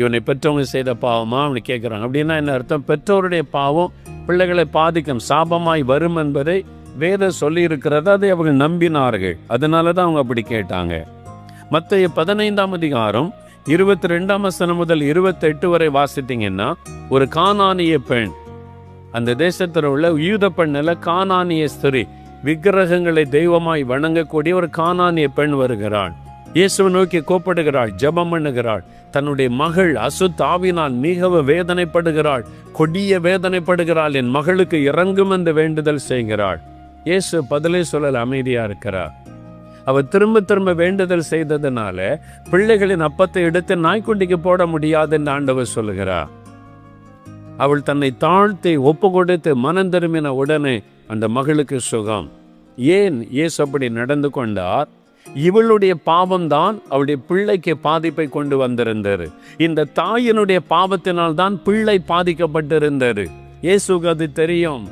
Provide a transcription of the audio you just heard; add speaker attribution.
Speaker 1: இவனை பெற்றவங்க செய்த பாவமா அவனை கேட்குறாங்க. அப்படின்னா என்ன அர்த்தம்? பெற்றோருடைய பாவம் பிள்ளைகளை பாதிக்கும் சாபமாய் வரும் என்பதை வேதம் சொல்லியிருக்கிறத. அதை அவர்கள் நம்பினார்கள். அதனால தான் அவங்க அப்படி கேட்டாங்க. மற்ற பதினைந்தாம் அதிகாரம் இருபத்தி ரெண்டாம் வசனம் முதல் இருபத்தெட்டு வரை வாசித்தீங்கன்னா ஒரு காணானிய பெண் அந்த தேசத்தில் உள்ள யூத பெண்ணில் காணானிய ஸ்திரீ விக்கிரகங்களை தெய்வமாய் வணங்கக்கூடிய ஒரு காணானிய பெண் வருகிறாள். இயேசுவை நோக்கி கோப்படுகிறாள் ஜெபம் பண்ணுகிறாள். தன்னுடைய மகள் அசுத்தாவினால் மிகவும் வேதனைப்படுகிறாள் கொடிய வேதனைப்படுகிறாள் என் மகளுக்கு இறங்கும் என்று வேண்டுதல் செய்கிறாள். இயேசு பதிலே சொல்லல் அமைதியா இருக்கிறார். அவர் திரும்ப திரும்ப வேண்டுதல் செய்ததுனால பிள்ளைகளின் அப்பத்தை எடுத்து நாய்க்குட்டிக்கு போட முடியாது என்று ஆண்டவர் சொல்லுகிறார். அவள் தன்னை தாழ்த்தி ஒப்பு கொடுத்து மனம் திரும்பின உடனே அந்த மகளுக்கு சுகம். ஏன் இயேசு அப்படி நடந்து கொண்டார்? இவளுடைய பாவம்தான் அவளுடைய பிள்ளைக்கு பாதிப்பை கொண்டு வந்திருந்தது. இந்த தாயினுடைய பாவத்தினால் தான் பிள்ளை பாதிக்கப்பட்டிருந்தது. இயேசுக்கு அது தெரியும்.